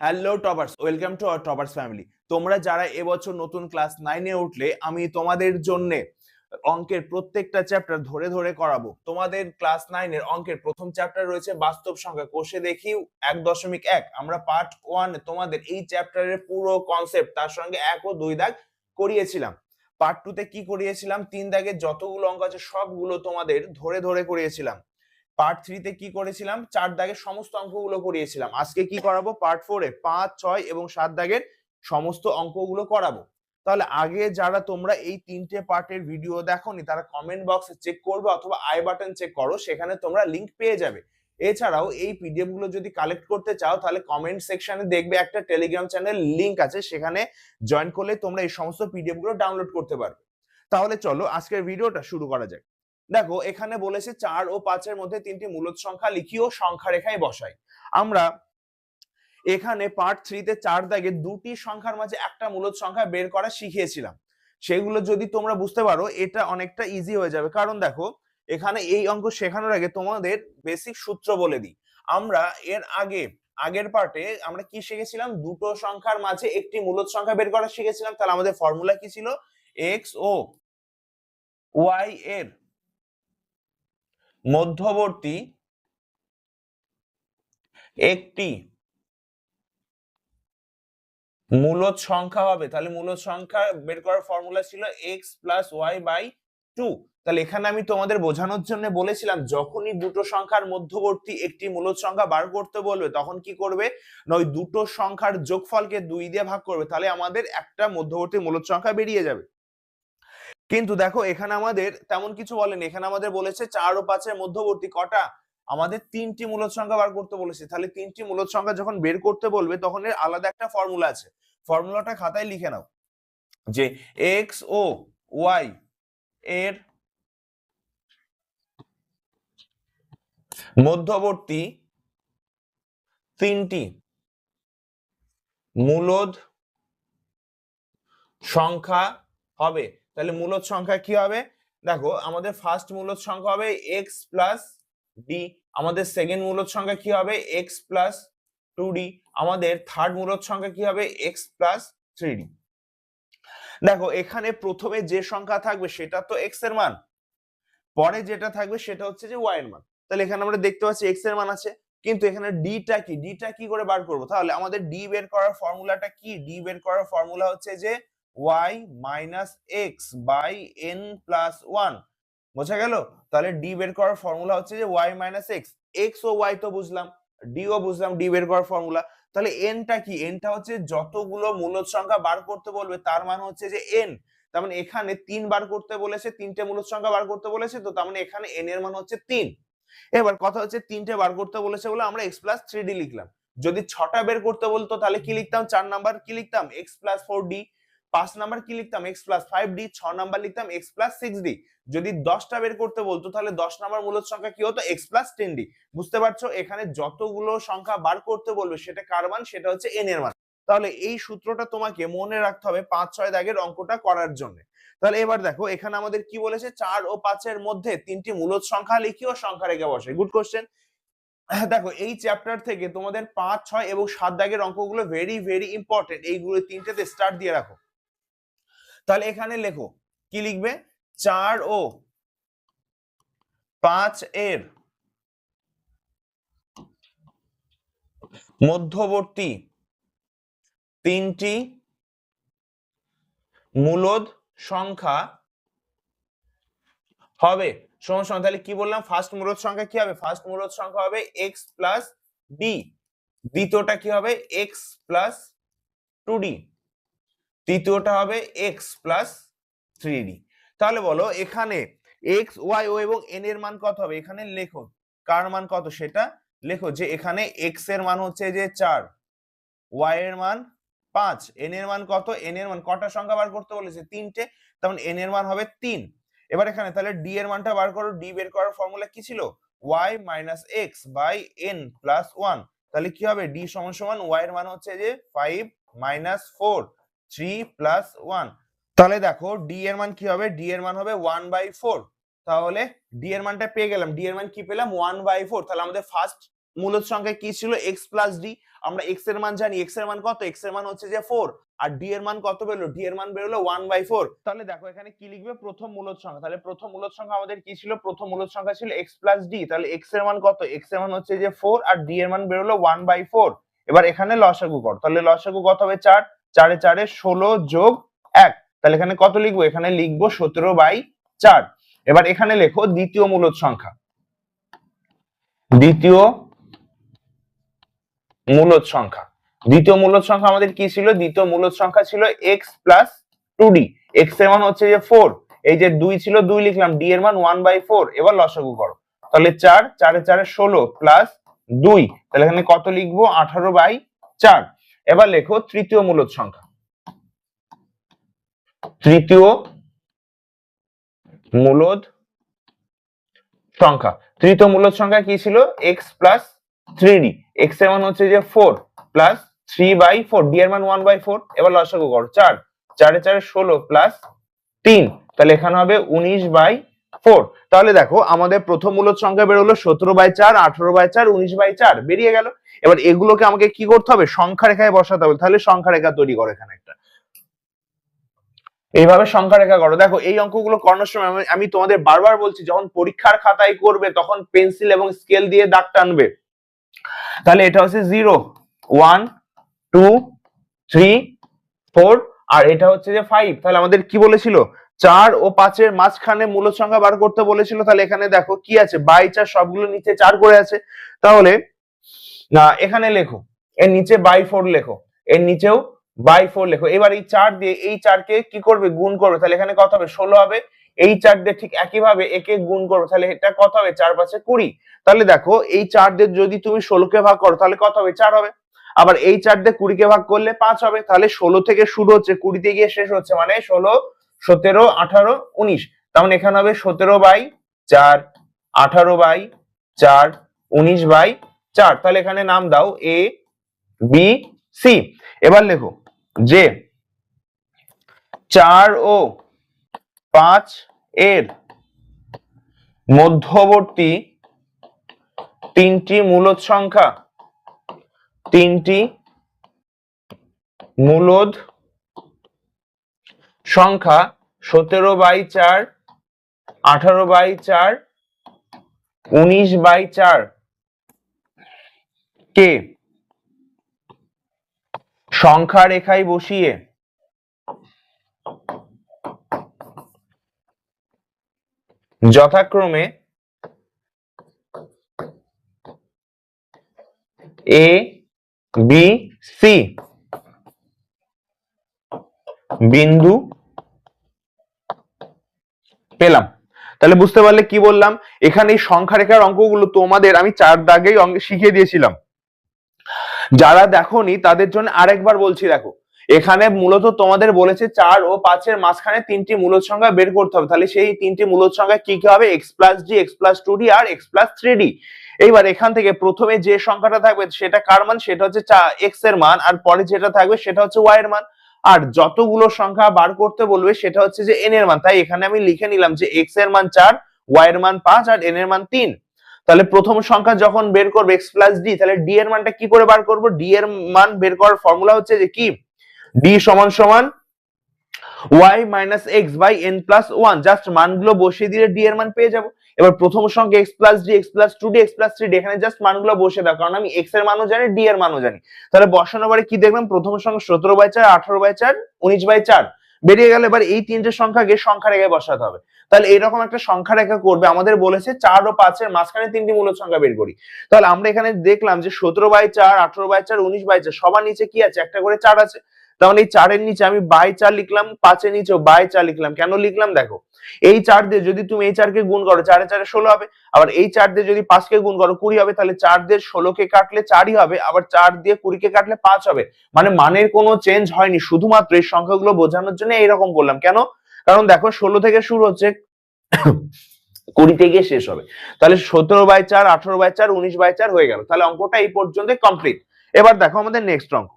Hello toppers welcome to our toppers family তোমরা যারা এবছর নতুন ক্লাস নাইনে উঠলে, আমি তোমাদের জন্য অঙ্কের প্রত্যেকটা চ্যাপ্টার ধরে ধরে করাবো। তোমাদের ক্লাস নাইনের অঙ্কের প্রথম চ্যাপ্টার রয়েছে বাস্তব সংখ্যা। কোষে দেখি এক দশমিক এক। আমরা পার্ট ওয়ান তোমাদের এই চ্যাপ্টারের পুরো কনসেপ্ট তার সঙ্গে এক ও দুই দাগ করিয়েছিলাম। পার্ট টু তে কি করিয়েছিলাম? তিন দাগের যতগুলো অঙ্ক আছে, সবগুলো তোমাদের ধরে ধরে করিয়েছিলাম। পার্ট থ্রিতে কি করেছিলাম? চার দাগের সমস্ত অঙ্কগুলো করিয়েছিলাম। আজকে কি করাবো? পার্ট ফোরে পাঁচ, ছয় এবং সাত দাগের সমস্ত অঙ্কগুলো করাবো। তাহলে আগে যারা তোমরা এই তিনটে পার্টের ভিডিও দেখোনি, তারা কমেন্ট বক্সে চেক করবে অথবা আই বাটন চেক করো, সেখানে তোমরা লিংক পেয়ে যাবে। এছাড়াও এই পিডিএফগুলো যদি কালেক্ট করতে চাও, তাহলে কমেন্ট সেকশনে দেখবে একটা টেলিগ্রাম চ্যানেল লিংক আছে, সেখানে জয়েন করলে তোমরা এই সমস্ত পিডিএফগুলো ডাউনলোড করতে পারবে। তাহলে চলো আজকের ভিডিওটা শুরু করা যাক। দেখো, এখানে বলেছে চার ও পাঁচের মধ্যে তিনটি মূলত সংখ্যা লিখি ও সংখ্যা রেখায় বসাই। আমরা এখানে পার্ট থ্রিতে চার দাগে দুটি সংখ্যার মাঝে একটা মূলত সংখ্যা বের করা শিখিয়েছিলাম। সেগুলো যদি তোমরা বুঝতে পারো, এটা অনেকটা ইজি হয়ে যাবে। কারণ দেখো, এখানে এই অঙ্ক শেখানোর আগে তোমাদের বেসিক সূত্র বলে দিই। আমরা এর আগে, আগের পার্টে আমরা কি শিখেছিলাম? দুটো সংখ্যার মাঝে একটি মূলত সংখ্যা বের করা শিখেছিলাম। তাহলে আমাদের ফর্মুলা কি ছিল? এক্স ও ওয়াই এর মধ্যবর্তী একটি মূলদ সংখ্যা হবে। তাহলে মূলদ সংখ্যা বের করার ফর্মুলা ছিল x plus y by two তাহলে এখানে আমি তোমাদের বোঝানোর জন্য বলেছিলাম, যখনই দুটো সংখ্যার মধ্যবর্তী একটি মূলদ সংখ্যা বার করতে বলবে, তখন কি করবে? না, ওই দুটো সংখ্যার যোগফলকে দুই দিয়ে ভাগ করবে। তাহলে আমাদের একটা মধ্যবর্তী মূলদ সংখ্যা বেরিয়ে যাবে। কিন্তু দেখো, এখানে আমাদের তেমন কিছু বলেনি। এখানে আমাদের বলেছে চার ও পাঁচের মধ্যবর্তী কটা? আমাদের তিনটি মূলদ সংখ্যা বার করতে বলেছে। তাহলে তিনটি মূলদ সংখ্যা যখন বের করতে বলবে, তখন এর আলাদা একটা ফর্মুলা আছে। ফর্মুলাটা খাতায় লিখে নাও যে এক্স ও ওয়াই এর মধ্যবর্তী তিনটি মূলদ সংখ্যা হবে। তাহলে মূলদ সংখ্যা কি হবে? দেখো, আমাদের ফার্স্ট মূলদ সংখ্যা হবে এক্স প্লাস ডি আমাদের সেকেন্ড মূলদ সংখ্যা কি হবে? এক্স প্লাস টু ডি আমাদের থার্ড মূলদ সংখ্যা কি হবে? এক্স প্লাস থ্রি ডি দেখো, এখানে প্রথমে যে সংখ্যা থাকবে, সেটা তো এক্সের মান। পরে যেটা থাকবে, সেটা হচ্ছে যে ওয়াই এর মান। তাহলে এখানে আমরা দেখতে পাচ্ছি এক্সের মান আছে, কিন্তু এখানে ডিটা কি? ডিটা কি করে বার করব? তাহলে আমাদের ডি বের করার ফর্মুলাটা কি? ডি বের করার ফর্মুলা হচ্ছে যে Y minus X by N plus one বোঝা গেল? তাহলে ডি বের করার ফর্মুলা হচ্ছে যে ওয়াই মাইনাস এক্স এক্স ও ওয়াই তো বুঝলাম ডি ও বুঝলাম ডি বের করার ফর্মুলা তাহলে এনটা কি? এনটা হচ্ছে যতগুলো মূলদ সংখ্যা বার করতে বলবে, তার মানে হচ্ছে যে এন তার মানে এখানে তিন বার করতে বলেছে, তিনটে মূলদ সংখ্যা বার করতে বলেছে, তো তার মানে এখানে এন এর মান হচ্ছে তিন। এবার কথা হচ্ছে তিনটে বার করতে বলেছে বলে আমরা থ্রি ডি লিখলাম। যদি ছটা বের করতে বলতো তাহলে কি লিখতাম? চার নাম্বার কি লিখতাম? ফোর ডি পাঁচ নাম্বার কি লিখতাম? এক্স প্লাস ফাইভ ডি ছ নাম্বার লিখতাম এক্স প্লাস সিক্স ডি যদি দশটা বের করতে বলতো, তাহলে দশ নাম্বার মূলত সংখ্যা কি হতো? এক্স প্লাস টেন ডি বুঝতে পারছ? এখানে যতগুলো সংখ্যা বার করতে বলবে, সেটা কার মান? সেটা হচ্ছে এন এর মান। তাহলে এই সূত্রটা তোমাকে মনে রাখতে হবে পাঁচ ছয় দাগের অঙ্কটা করার জন্য। তাহলে এবার দেখো, এখানে আমাদের কি বলেছে? চার ও পাঁচের মধ্যে তিনটি মূলত সংখ্যা লিখি ও সংখ্যা রেখে বসে। গুড কোশ্চেন দেখো, এই চ্যাপ্টার থেকে তোমাদের পাঁচ, ছয় এবং সাত দাগের অঙ্কগুলো ভেরি ভেরি ইম্পর্টেন্ট এইগুলো তিনটেতে স্টার্ট দিয়ে রাখো। তাহলে এখানে লেখো, কি লিখবে? চার ও পাঁচ এর মধ্যবর্তী তিনটি মূলদ সংখ্যা হবে। সমান তাহলে কি বললাম? ফার্স্ট মূলদ সংখ্যা কি হবে? ফার্স্ট মূলদ সংখ্যা হবে এক্স প্লাস ডি দ্বিতীয়টা কি হবে? এক্স প্লাস টু ডি তৃতীয়টা হবে এক্স প্লাস থ্রি ডি তাহলে বলো এখানে এক্স ওয়াই ও এবং এন এর মান কত হবে? এখানে লেখো। কার মান কত? সেটা লেখো যে এখানে এক্সের মান হচ্ছে যে চার ওয়াই এর মান পাঁচ এন এর মান কত? এন এর মান, কটা সংখ্যা বার করতে বলেছে? তিনটে তেমন এন এর মান হবে তিন। এবার এখানে তাহলে ডি এর মানটা বার করো ডি বের করার ফর্মুলা কি ছিল? Y minus X by N plus one তাহলে কি হবে? ডি সমান সমান ওয়াই এর মান হচ্ছে যে five minus four three plus one তাহলে দেখো ডি এর মান কি হবে ডি এর মান হবে ওয়ান বাই ফোর তাহলে ডি এর মানটা পেয়ে গেলাম ডি এর মান কি পেলাম ওয়ান বাই ফোর তাহলে আমাদের ফার্স্ট মূলদ সংখ্যা কি ছিল এক্স প্লাস ডি আমরা এক্সের মান জানি এক্সের মান কত এক্সের মান হচ্ছে যে ফোর আর ডি এর মান কত বেরোলো ডি এর মান বেরোলো ওয়ান বাই ফোর তাহলে দেখো এখানে কি লিখবে প্রথম মূলদ সংখ্যা তাহলে প্রথম মূলদ সংখ্যা আমাদের কি ছিল প্রথম মূলদ সংখ্যা ছিল এক্স প্লাস ডি তাহলে এক্সের মান কত এক্সের মান হচ্ছে যে ফোর আর ডি এর মান বেরোলো ওয়ান বাই ফোর এবার এখানে লসাগু কর তাহলে লসাগু কত হবে চার চারে চারে ষোলো যোগ এক। তাহলে এখানে কত লিখব? এখানে লিখব সতেরো বাই চার। এবার এখানে লেখো দ্বিতীয় মূলদ সংখ্যা। দ্বিতীয় মূলদ সংখ্যা। দ্বিতীয় মূলদ সংখ্যা আমাদের কি ছিল? দ্বিতীয় মূলদ সংখ্যা ছিল এক্স প্লাস টু ডি এক্সের মান হচ্ছে যে ফোর এই যে দুই ছিল, দুই লিখলাম ডি এর মান ওয়ান বাই ফোর এবার লসাগু করো। তাহলে চার, চারে চারে ষোলো প্লাস দুই তাহলে এখানে কত লিখব? আঠারো বাই চার। এবার লেখো তৃতীয় মূলদ সংখ্যা। তৃতীয় মূলদ সংখ্যা। তৃতীয় মূলদ সংখ্যা কি ছিল? এক্স প্লাস থ্রি ডি এক্সের মান হচ্ছে যে four plus three by four D এর মান ওয়ান বাই ফোর এবার লসাগু করো। চার। চারে চারে ষোলো প্লাস তিন। তাহলে এখানে হবে উনিশ বাই ফোর। তাহলে দেখো, আমাদের প্রথম মূলদ সংখ্যা বেরোলো সতেরো বাই চার, আঠারো বাই চার, উনিশ বাই চার, বেরিয়ে গেল। এবার এগুলোকে আমাকে কি করতে হবে? সংখ্যা রেখায় বসাতে হবে। তাহলে সংখ্যা রেখা তৈরি করো এখানে একটা। এইভাবে সংখ্যা রেখা করো। দেখো, এই অঙ্কগুলো করানোর সময় আমি তোমাদের বারবার বলছি, যখন পরীক্ষার খাতায় করবে, তখন পেন্সিল এবং স্কেল দিয়ে দাগ টানবে। তাহলে এটা হচ্ছে zero, one, two, three, four, আর এটা হচ্ছে যে ফাইভ। তাহলে আমাদের কি বলেছিল? চার ও পাঁচের মাঝখানে মূলদ সংখ্যা বার করতে বলেছিল, তাহলে এখানে দেখো কি আছে? বাই চার সবগুলো নিচে চার করে আছে। তাহলে এখানে লেখো, এর নিচে বাই ফোর লেখো, এর নিচেও বাই ফোর লেখো। এবার এই চার দিয়ে, এই চারকে কি করবে? গুণ করবে। তাহলে এখানে কত হবে? ষোলো হবে। এই চার দিয়ে ঠিক একইভাবে একে গুণ করবে। তাহলে এটা কত হবে? চার পাঁচে কুড়ি। তাহলে দেখো, এই চার দিয়ে যদি তুমি ষোলোকে ভাগ করো, তাহলে কত হবে? চার হবে। আবার এই চার দিয়ে কুড়িকে ভাগ করলে পাঁচ হবে। তাহলে ষোলো থেকে শুরু হচ্ছে, কুড়িতে গিয়ে শেষ হচ্ছে মানে ষোলো সতেরো, আঠারো, উনিশ। তার মানে এখানে হবে সতেরো বাই চার, আঠারো বাই চার, উনিশ বাই চার। তাহলে এখানে নাম দাও এ বি সি এবার লেখো যে চার ও পাঁচ এর মধ্যবর্তী তিনটি মূলদ সংখ্যা, তিনটি মূলদ সংখ্যা সতেরো বাই চার, আঠারো বাই চার, উনিশ বাই চার। কে? সংখ্যা রেখায় বসিয়ে। যথাক্রমে এ বি সি বিন্দু পেলাম। তাহলে বুঝতে পারলে কি বললাম? এখানে এই সংখ্যা রেখার অঙ্কগুলো তোমাদের আমি চার দাগেই শিখিয়ে দিয়েছিলাম। যারা দেখোনি, তাদের জন্য আরেকবার বলছি, দেখো, এখানে মূলত তোমাদের বলেছে চার ও পাঁচের মাঝখানে তিনটি মূলদ সংখ্যা বের করতে হবে। তাহলে সেই তিনটি মূলদ সংখ্যা কি কি হবে? X plus D X plus two D আর এক্স প্লাস থ্রি ডি এইবার এখান থেকে প্রথমে যে সংখ্যাটা থাকবে, সেটা কার মান? সেটা হচ্ছে এক্সের মান, আর পরে যেটা থাকবে, সেটা হচ্ছে ওয়াই এর মান। আর যতগুলো সংখ্যা বার করতে বলবে, সেটা হচ্ছে যে এন এর মান। তাই এখানে আমি লিখে নিলাম যে এক্সের মান চার ওয়াই এর মান পাঁচ, আর এন এর মান তিন। তাহলে প্রথম সংখ্যা যখন বের করবে এক্স প্লাস ডি তাহলে ডি এর মানটা কি করে বার করব? ডি এর মান বের করার ফর্মুলা হচ্ছে যে কি? ডি সমান সমান Y minus X by N plus one just মানগুলো বসিয়ে দিলে ডি এর মান পেয়ে যাব। এবার প্রথম সংখ্যা X plus D X plus two D X plus three D এখানে জাস্ট মানগুলো বসে দাও, কারণ আমি এক্সের মানও জানি ডি এর মানও জানি। তাহলে বসানোর পরে কি দেখলাম? প্রথম সংখ্যা সতেরো বাই চার, আঠারো বাই চার, উনিশ বাই চার। বেরিয়ে গেল, এবার এই তিনটে সংখ্যাকে সংখ্যা রেখায় বসাতে হবে। তাহলে এরকম একটা সংখ্যা রেখা করবে, আমাদের বলেছে চার ও পাঁচের মাঝখানে তিনটি মূলদ সংখ্যা বের করি। তাহলে আমরা এখানে দেখলাম যে সতেরো বাই চার, আঠারো বাই চার, উনিশ বাই চার, সবার নিচে কি আছে? একটা করে চার আছে। তাহলে এই চারের নিচে আমি বাই চার লিখলাম, পাঁচের নিচে বাই চার লিখলাম। কেন লিখলাম? দেখো, এই চার দিয়ে যদি তুমি এই চারকে গুণ করো, চারে চারে ষোলো হবে। আবার এই চার দিয়ে যদি পাঁচকে গুণ করো, কুড়ি হবে, তাহলে চার দিয়ে ষোলোকে কাটলে চারই হবে, আবার চার দিয়ে কুড়িকে কাটলে পাঁচ হবে। মানে মানের কোনো চেঞ্জ হয়নি, শুধুমাত্র এই সংখ্যাগুলো বোঝানোর জন্য এইরকম করলাম। কেন? কারণ দেখো, ষোলো থেকে শুরু হচ্ছে, কুড়িতে গিয়ে শেষ হবে। তাহলে সতেরো বাই চার, আঠারো বাই চার, উনিশ বাই চার হয়ে গেল। তাহলে অঙ্কটা এই পর্যন্ত কমপ্লিট এবার দেখো আমাদের নেক্সট অঙ্ক।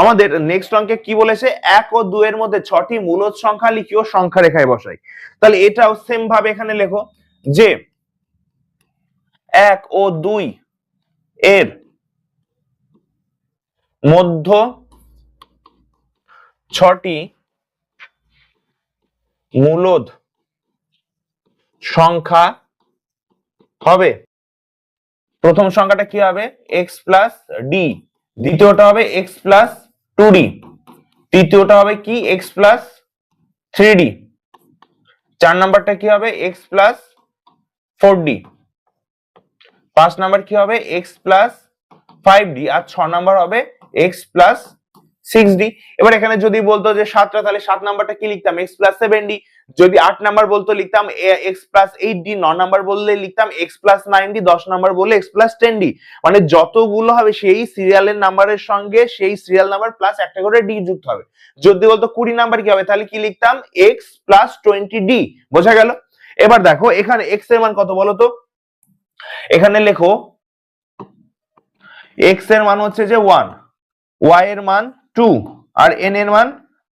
আমাদের নেক্সট অঙ্কে কি বলেছে? এক ও দুয়ের মধ্যে ছটি মূলদ সংখ্যা লিখিও সংখ্যা রেখায় বসাই। তাহলে এটাও সেম ভাবে এখানে লেখো যে এক ও দুই এর মধ্য ছটি মূলদ সংখ্যা হবে। প্রথম সংখ্যাটা কি হবে? এক্স প্লাস ডি দ্বিতীয়টা হবে এক্স প্লাস টু ডি তৃতীয়টা হবে কি? এক্স প্লাস থ্রি ডি চার নাম্বারটা কি হবে? এক্স প্লাস ফোর ডি পাঁচ নাম্বার কি হবে? এক্স প্লাস ফাইভ ডি আর ছ নাম্বার হবে এক্স প্লাস সিক্স ডি এবার এখানে যদি বলতো যে সাতটা, তাহলে সাত নাম্বারটা কি লিখতাম? এক্স প্লাস সেভেন ডি যদি আট নাম্বার বলতো লিখতাম এক্স প্লাস এইট ডি ন নাম্বার বললে লিখতাম এক্স প্লাস নাইন ডি দশ নাম্বার বললে এক্স প্লাস টেন ডি মানে যতগুলো হবে, সেই সিরিয়ালের নাম্বারের সঙ্গে সেই সিরিয়াল নাম্বার প্লাস একটা করে ডি যুক্ত হবে। যদি বলতো কুড়ি নাম্বার কি হবে, তাহলে কি লিখতাম? এক্স প্লাস টোয়েন্টি ডি বোঝা গেল? এবার দেখো, এখানে এক্সের মান কত বলো তো এখানে লেখো এক্সের মান হচ্ছে যে ওয়ান ওয়াই এর মান টু আর এন এর মান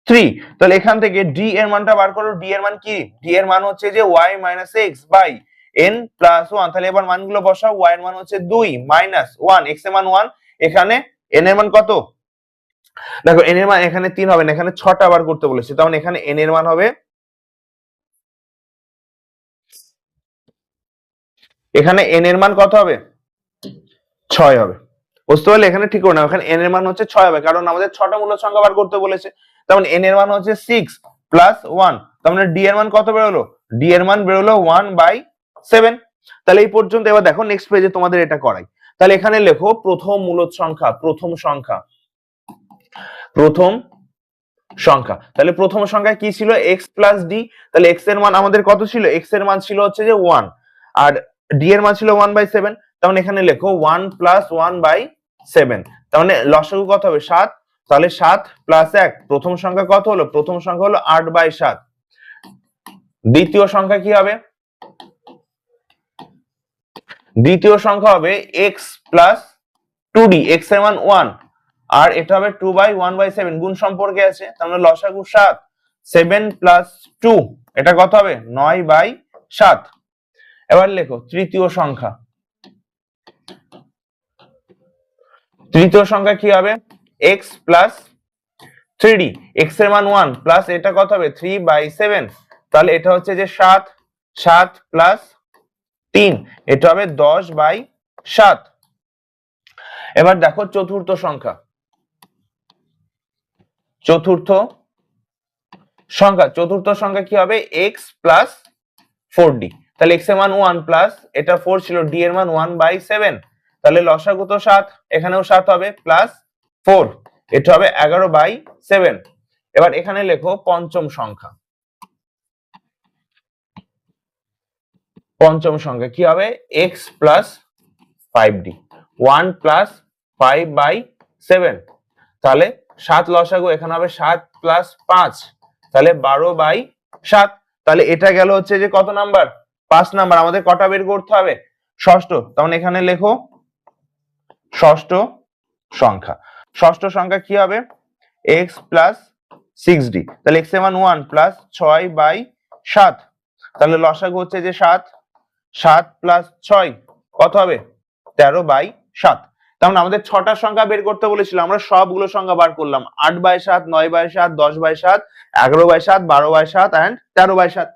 থ্রি তাহলে এখান থেকে ডি এর মানটা বার করো। ডি এর মান কি? ডি এর মান হচ্ছে যে Y minus X by N plus one তাহলে এবার মানগুলো বসাও। ওয়াই এর মান হচ্ছে দুই মাইনাস ওয়ান এক্সের মান ওয়ান এখানে এন এর মান কত? দেখো এন এর মান এখানে তিন হবে না, এখানে ছটা বার করতে বলেছে। তখন এখানে এন এর মান হবে এখানে এন এর মান কত হবে? ছয় হবে। বুঝতে পারলে? এখানে ঠিক করে না। এখানে এন এর মান হচ্ছে ছয় হবে, কারণ আমাদের ছটা মূল সংখ্যা বার করতে বলেছে। তেমন এন এর মান হচ্ছে সিক্স প্লাস ওয়ান তার মানে ডি এর মান কত বেরোলো? ডি এর মান বেরোলো ওয়ান বাই সেভেন তাহলে এই পর্যন্ত এবার দেখো নেক্সট পেজে তোমাদের এটা করাই। তাহলে এখানে লেখো প্রথম মূলদ সংখ্যা, প্রথম সংখ্যা। প্রথম সংখ্যা। তাহলে প্রথম সংখ্যা কি ছিল? এক্স প্লাস ডি তাহলে এক্সের মান আমাদের কত ছিল? এক্সের মান ছিল হচ্ছে যে ওয়ান আর ডি এর মান ছিল ওয়ান বাই সেভেন তার মানে এখানে লেখো one plus one by seven. তার মানে লসাগু কত হবে? সাত। তাহলে সাত প্লাস এক, প্রথম সংখ্যা কত হলো? প্রথম সংখ্যা হলো আট বাই সাত। দ্বিতীয় সংখ্যা কি হবে? দ্বিতীয় সংখ্যা হবে X plus two D X মান ওয়ান আর এটা হবে two by one by seven গুণ সম্পর্কে আছে। তার মানে লসাগু সাত। সেভেন প্লাস টু এটা কত হবে? নয় বাই সাত। এবার লেখো, তৃতীয় সংখ্যা। তৃতীয় সংখ্যা কি হবে? এক্স প্লাস থ্রি ডি এক্সের মান ওয়ান প্লাস এটা কত হবে? থ্রি বাই সেভেন তাহলে এটা হচ্ছে যে সাত সাত প্লাস তিন। এটা হবে দশ বাই সাত। এবার দেখো চতুর্থ সংখ্যা। চতুর্থ সংখ্যা। চতুর্থ সংখ্যা কি হবে? এক্স প্লাস ফোর ডি তাহলে এক্সের মান ওয়ান প্লাস এটা ফোর ছিল। ডি এর মান ওয়ান বাই সেভেন তাহলে লসাগু তো সাত, এখানেও সাত হবে প্লাস ফোর এটা হবে এগারো বাই সেভেন এবার এখানে লেখো পঞ্চম সংখ্যা। পঞ্চম সংখ্যা কি হবে? X plus five D one plus five by seven তাহলে সাত লসাগু, এখানে হবে সাত প্লাস পাঁচ। তাহলে বারো বাই সাত। তাহলে এটা গেল হচ্ছে যে কত নাম্বার পাঁচ নাম্বার আমাদের কটা বের করতে হবে? ষষ্ঠ তখন এখানে লেখো ষষ্ঠ সংখ্যা। ষষ্ঠ সংখ্যা কি হবে? এক্স প্লাস সিক্স ডি তাহলে এক্সের ওয়ান প্লাস ছয় বাই সাত। তাহলে লসাগু হচ্ছে যে সাত। সাত প্লাস ছয় কত হবে? তেরো বাই সাত। তার মানে আমাদের ছটা সংখ্যা বের করতে বলেছিল আমরা সবগুলো সংখ্যা বার করলাম। আট বাই সাত, নয় বাই সাত, দশ বাই সাত, এগারো বাই সাত, বারো বাই সাত অ্যান্ড তেরো বাই সাত।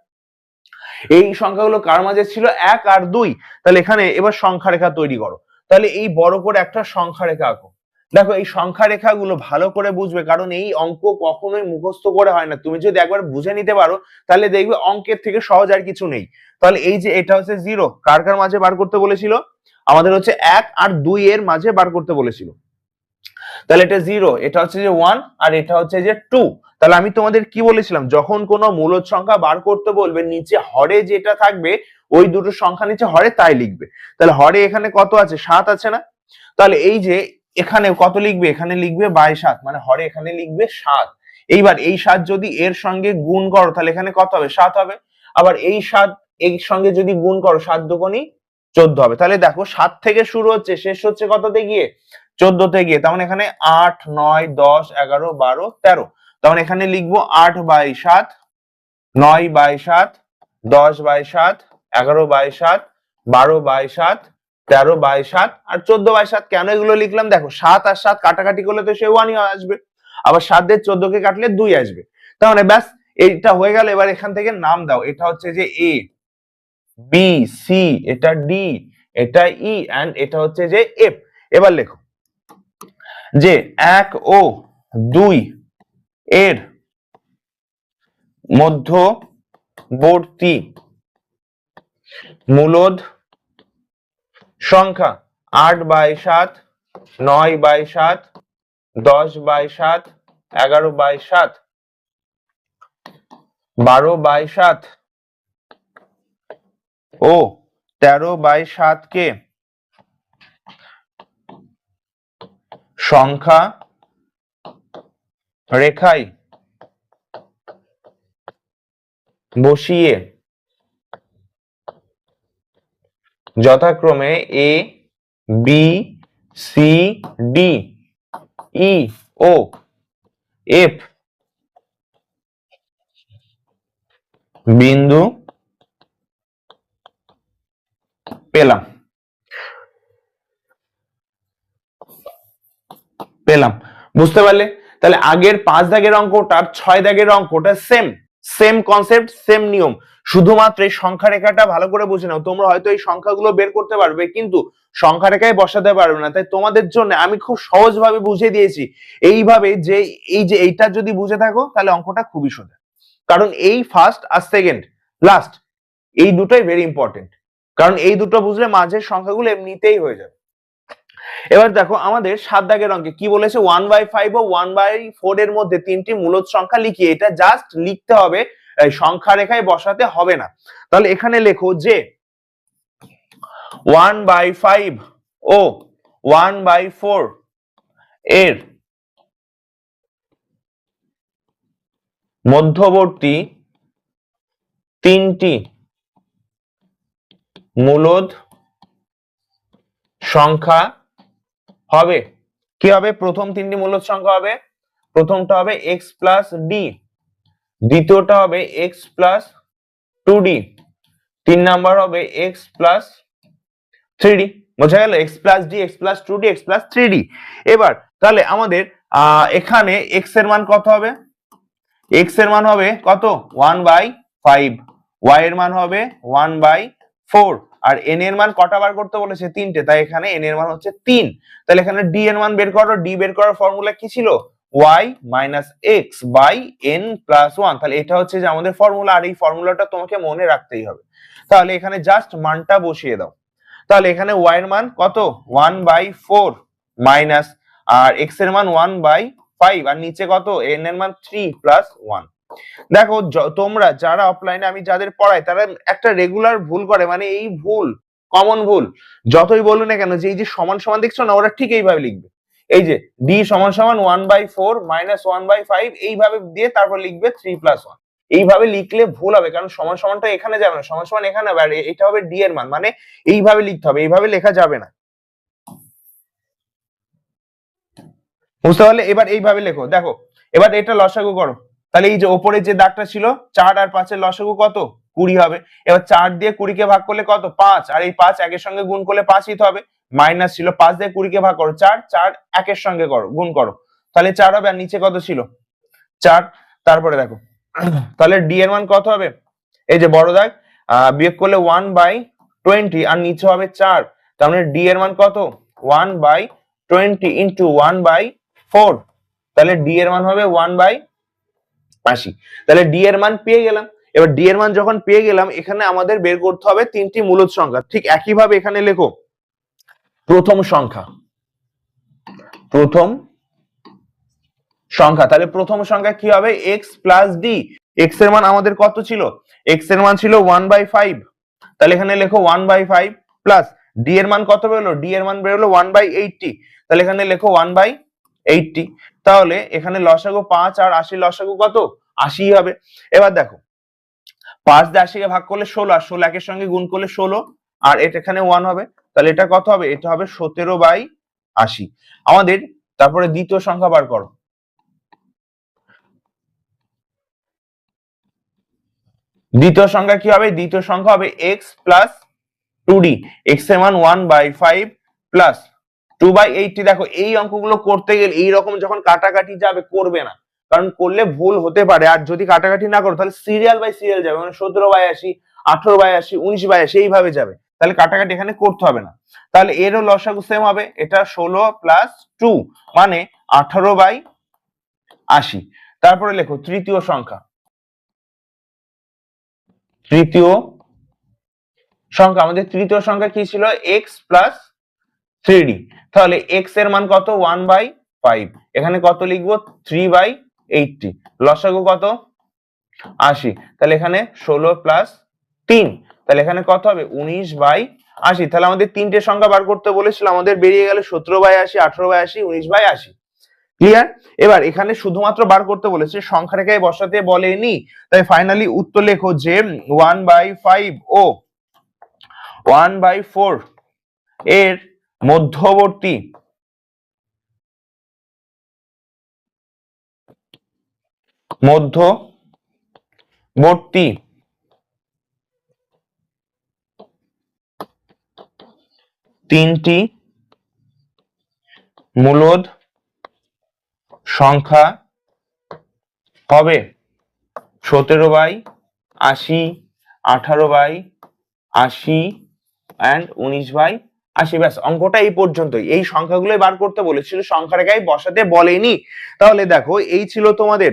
এই সংখ্যাগুলো কার মাঝে ছিল? এক আর দুই। তাহলে এখানে এবার সংখ্যা রেখা তৈরি করো। তাহলে এই বড় করে একটা সংখ্যা রেখা আঁকো। দেখো, এই সংখ্যা রেখাগুলো ভালো করে বুঝবে, কারণ এই অঙ্ক কখনোই মুখস্থ করে হয় না। তুমি যদি একবার বুঝে নিতে পারো, তাহলে দেখবে অঙ্কের থেকে সহজ আর কিছু নেই। তাহলে এই যে এটা হচ্ছে জিরো, কার কার মাঝে বার করতে বলেছিল? আমাদের হচ্ছে এক আর দুই এর মাঝে বার করতে বলেছিল। তাহলে এটা জিরো, এটা হচ্ছে যে ওয়ান আর এটা হচ্ছে যে টু। তাহলে আমি তোমাদের কি বলেছিলাম? যখন কোনো মূলদ সংখ্যা বার করতে বলবে, নিচে হরে যেটা থাকবে ওই দুটো সংখ্যা নিচে হরে তাই লিখবে। তাহলে হরে এখানে কত আছে? সাত আছে না? তাহলে এই যে এখানে কত লিখবে? এখানে লিখবে বাই সাত মানে হরে এখানে লিখবে সাত। এইবার এই সাত যদি এর সঙ্গে গুণ করো, তাহলে এখানে কত হবে? সাত হবে। আবার এই সাত এর সঙ্গে যদি গুণ করো, সাত দুগুণই চোদ্দ হবে। তাহলে দেখো, সাত থেকে শুরু হচ্ছে, শেষ হচ্ছে কততে গিয়ে? চোদ্দতে গিয়ে। তার মানে এখানে আট, নয়, দশ, এগারো, বারো, তেরো। তখন এখানে লিখব আট বাই সাত, নয় বাই সাত, দশ বাই সাত এগারো বাই সাত, বারো বাই সাত, তেরো বাই সাত আর চোদ্দ বাই সাত কেন এগুলো লিখলাম? দেখো, সাত আর সাত কাটাকাটি করলে তো সে ওয়ানই আসবে। আবার সাত দিয়ে চোদ্দ কে কাটলে দুই আসবে। তাহলে ব্যাস, এইটা হয়ে গেল, এবার এখান থেকে নাম দাও। এটা হচ্ছে যে এ বি সি এটা ডি এটা ই অ্যান্ড এটা হচ্ছে যে এফ এবার লেখো। যে এক ও দুই এর মধ্যবর্তী মূলদ সংখ্যা আট বাই সাত, নয় বাই সাত, দশ বাই সাত, এগারো বাই সাত, বারো বাই সাত, ও, তেরো বাই সাতকে সংখ্যা রেখায় বসিয়ে যথাক্রমে A B C D E O F বিন্দু পেলাম। পেলাম। বুঝতে পারলে? তাহলে আগের পাঁচ দাগের অঙ্কটা আর ছয় দাগের অঙ্কটা সেম সেম কনসেপ্ট সেম নিয়ম। শুধুমাত্র এই সংখ্যা রেখাটা ভালো করে বুঝে নাও। তোমরা হয়তো এই সংখ্যাগুলো বের করতে পারবে, কিন্তু সংখ্যা রেখায় বসাতে পারবে না। তাই তোমাদের জন্য আমি খুব সহজভাবে বুঝিয়ে দিয়েছি। এইভাবে যে, এই যে এইটা যদি বুঝে থাকো, তাহলে অঙ্কটা খুবই সোজা। কারণ এই ফার্স্ট আর সেকেন্ড লাস্ট এই দুটোই ভেরি ইম্পর্টেন্ট কারণ এই দুটো বুঝলে মাঝের সংখ্যাগুলো এমনিতেই হয়ে যাবে। এবার দেখো আমাদের সাত দাগের অঙ্কে কি বলেছে? ওয়ান বাই ফাইভ ও ওয়ান বাই ফোর এর মধ্যে তিনটি মূলত সংখ্যা লিখি এটা জাস্ট লিখতে হবে সংখ্যা রেখায় বসাতে হবে না। তাহলে এখানে লেখো যে ওয়ান বাই ফাইভ ও ওয়ান বাই ফোর এর মধ্যবর্তী তিনটি মূলদ সংখ্যা হবে? কি হবে? প্রথম তিনটি মূলদ সংখ্যা হবে। প্রথমটা হবে এক্স প্লাস ডি দ্বিতীয়টা হবে এক্স প্লাস টু ডি তিন নাম্বার হবে এক্স প্লাস থ্রি ডি বোঝা গেল? X plus D X plus two D X plus three D এবার তাহলে আমাদের এখানে এক্সের মান কত হবে? এক্সের মান হবে কত? ওয়ান বাই ফাইভ ওয়াই এর মান হবে ওয়ান বাই ফোর। আর এন এর মান কটা বার করতে বলেছে? তিনটে। তাই এখানে এন এর মান হচ্ছে তিন। তাহলে এখানে ডি এর মান বের করো। ডি বের করার ফর্মুলা কি ছিল? Y minus X by N plus one তাহলে এটা হচ্ছে যে আমাদের ফর্মুলা আর এই ফর্মুলাটা তোমাকে মনে রাখতেই হবে। তাহলে এখানে জাস্ট মানটা বসিয়ে দাও। তাহলে এখানে ওয়াই এর মান কত? ওয়ান বাই ফোর মাইনাস আর এক্সের মান ওয়ান বাই ফাইভ আর নিচে কত? এন এর মান থ্রি প্লাস ওয়ান দেখো তোমরা যারা অফলাইনে আমি যাদের পড়াই, তারা একটা রেগুলার ভুল করে মানে এই ভুল কমন ভুল, যতই বলুন না কেন, যে এই যে সমান সমান দেখছ না, ওরা ঠিক এইভাবে লিখবে। এই যে ডি সমান সমান one by four minus one by five এইভাবে দিয়ে তারপর লিখবে থ্রি প্লাস ওয়ান এইভাবে লিখলে ভুল হবে, কারণ সমান সমানটা এখানে যাবে না, সমান সমান এখানে আর এটা হবে ডি এর মান মানে এইভাবে লিখতে হবে, এইভাবে লেখা যাবে না। বুঝতে পারলে? এবার এইভাবে লেখো, দেখো, এবার এটা লসাগু করো। তাহলে এই যে ওপরে যে দাগটা ছিল, চার আর পাঁচের লসাগু কত? কুড়ি হবে। এবার চার দিয়ে কুড়িকে ভাগ করলে কত? পাঁচ। আর এই পাঁচ একের সঙ্গে গুণ করলে পাঁচই তো হবে। মাইনাস ছিল পাঁচ দিয়ে কুড়িকে ভাগ করো। চার চার একের সঙ্গে করো, গুণ করো। তাহলে চার হবে আর নিচে কত ছিল? চার। তারপরে দেখো। তাহলে ডি এর মান কত হবে? এই যে বড় দাগ বিয়োগ করলে ওয়ান বাই টোয়েন্টি আর নিচে হবে চার। তার মানে ডি এর মান কত? One by twenty into one by four তাহলে ডি এর মান হবে ওয়ান বাই আশি তাহলে ডি এর মান পেয়ে গেলাম। এবার ডি এর মান যখন পেয়ে গেলাম, এখানে আমাদের বের করতে হবে তিনটি মূলদ সংখ্যা। ঠিক একইভাবে এখানে লেখো, প্রথম সংখ্যা। প্রথম সংখ্যা। তাহলে প্রথম সংখ্যা কি হবে? এক্স প্লাস ডি এক্সের মান আমাদের কত ছিল? এক্সের মান ছিল ওয়ান বাই ফাইভ তাহলে এখানে লেখো one by five plus D এর মান কত বেরোলো? ডি এর মান বেরোলো ওয়ান বাই এইটটি তাহলে এখানে লেখো ওয়ান বাই এইটটি তাহলে এখানে লসাগু পাঁচ আর আশি লসাগু কত? আশি হবে। এবার দেখো, পাঁচ দিয়ে আশিকে ভাগ করলে ষোলো, আর ষোলো একের সঙ্গে গুণ করলে ষোলো, আর এটা এখানে ওয়ান হবে। তাহলে এটা কত হবে? এটা হবে সতেরো বাই আশি। আমাদের তারপরে দ্বিতীয় সংখ্যা বার করো। দ্বিতীয় সংখ্যা কি হবে? দ্বিতীয় সংখ্যা হবে এক্স প্লাস টু ডি এক্সের মান one by five plus two by eighty দেখো, এই অঙ্কগুলো করতে গেলে এইরকম যখন কাটাকাটি যাবে, করবে না। কারণ করলে ভুল হতে পারে। আর যদি কাটাকাটি না করো, তাহলে সিরিয়াল বাই সিরিয়াল যাবে। মানে সতেরো বাই আশি, আঠারো বাই আশি, উনিশ বাই আশি, এইভাবে যাবে। তাহলে কাটাকাটি এখানে করতে হবে না। তাহলে এরও লসাগু সেম হবে। এটা ষোলো প্লাস টু মানে আঠারো বাই আশি। তারপরে লেখো, তৃতীয় সংখ্যা। তৃতীয় সংখ্যা। আমাদের তৃতীয় সংখ্যা কি ছিল? এক্স প্লাস থ্রি তাহলে এক্সের মান কত? ওয়ান বাই ফাইভ এখানে কত লিখব? থ্রি বাই এইটটি লসাগু কত? আশি। তাহলে এখানে ষোলো প্লাস তিন। তাহলে এখানে কত হবে? উনিশ বাই আশি। তাহলে আমাদের তিনটে সংখ্যা বার করতে বলেছিল, আমাদের বেরিয়ে গেল সতেরো বাই আশি, আঠারো বাই আশি, উনিশ বাই আশি। ক্লিয়ার এবার এখানে শুধুমাত্র বার করতে বলেছে সংখ্যা রেখায় বসাতে বলেনি। তাই ফাইনালি উত্তর লেখো যে ওয়ান বাই ফাইভ ও। ওয়ান বাই ফোর এর মধ্যবর্তী। মধ্যবর্তী। তিনটি মূলদ সংখ্যা হবে সতেরো বাই আশি, আঠারো বাই আশি অ্যান্ড উনিশ বাই আশি ব্যাস, অঙ্কটা এই পর্যন্তই। এই সংখ্যাগুলোই বার করতে বলেছিল সংখ্যা রেখায় বসাতে বলেনি। তাহলে দেখো, এই ছিল তোমাদের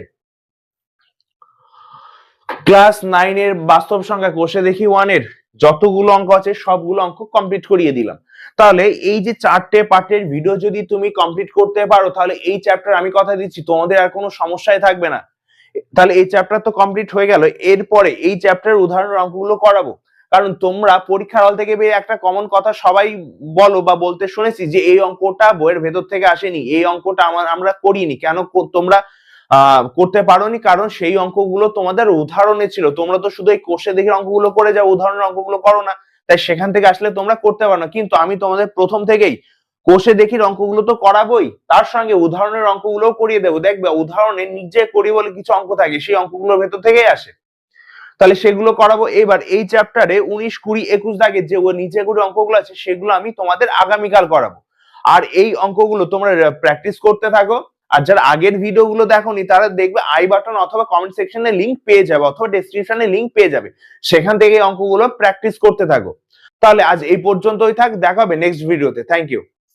ক্লাস নাইন এর বাস্তব সংখ্যা কোষে দেখি ওয়ানের। যতগুলো অঙ্ক আছে, সবগুলো অঙ্ক কমপ্লিট করিয়ে দিলাম। তাহলে এই যে চারটে পার্টের ভিডিও যদি তুমি কমপ্লিট করতে পারো, তাহলে এই চ্যাপ্টার আমি কথা দিচ্ছি, তোমাদের আর কোনো সমস্যাই থাকবে না। তাহলে এই চ্যাপ্টার তো কমপ্লিট হয়ে গেল। এরপরে এই চ্যাপ্টারের উদাহরণ অঙ্কগুলো করাবো। কারণ তোমরা পরীক্ষার হল থেকে বেরিয়ে একটা কমন কথা সবাই বলো বা বলতে শুনেছি যে এই অঙ্কটা বইয়ের ভেতর থেকে আসেনি। এই অঙ্কটা আমার আমরা করিনি। কেন তোমরা করতে পারোনি? কারণ সেই অঙ্কগুলো তোমাদের উদাহরণে ছিল। তোমরা তো শুধু এই কোষে দেখে অঙ্কগুলো করে যাও, উদাহরণের অঙ্কগুলো করো না। তাই সেখান থেকে আসলে তোমরা করতে পারো না। কিন্তু আমি তোমাদের প্রথম থেকেই কোষে দেখি অঙ্কগুলো তো করাবই তার সঙ্গে উদাহরণের অঙ্কগুলোও করিয়ে দেবো। দেখবে উদাহরণে নিজে করি বলে কিছু অঙ্ক থাকে, সেই অঙ্কগুলোর ভেতর থেকেই আসে। তাহলে সেগুলো করাবো। এবার এই চ্যাপ্টারে উনিশ, কুড়ি, একুশ দাগের যে নিচে করে অঙ্কগুলো আছে, সেগুলো আমি তোমাদের আগামীকাল করাবো। আর এই অঙ্কগুলো তোমরা প্র্যাকটিস করতে থাকো। আর যারা আগের ভিডিও ভিডিওগুলো দেখোনি, তারা দেখবে আই বাটন অথবা কমেন্ট সেকশনে লিংক পেয়ে যাবে, অথবা ডেসক্রিপশনে লিংক পেয়ে যাবে। সেখান থেকে এই অঙ্কগুলো প্র্যাকটিস করতে থাকো। তাহলে আজ এই পর্যন্তই থাক, দেখা হবে নেক্সট ভিডিওতে থ্যাংক ইউ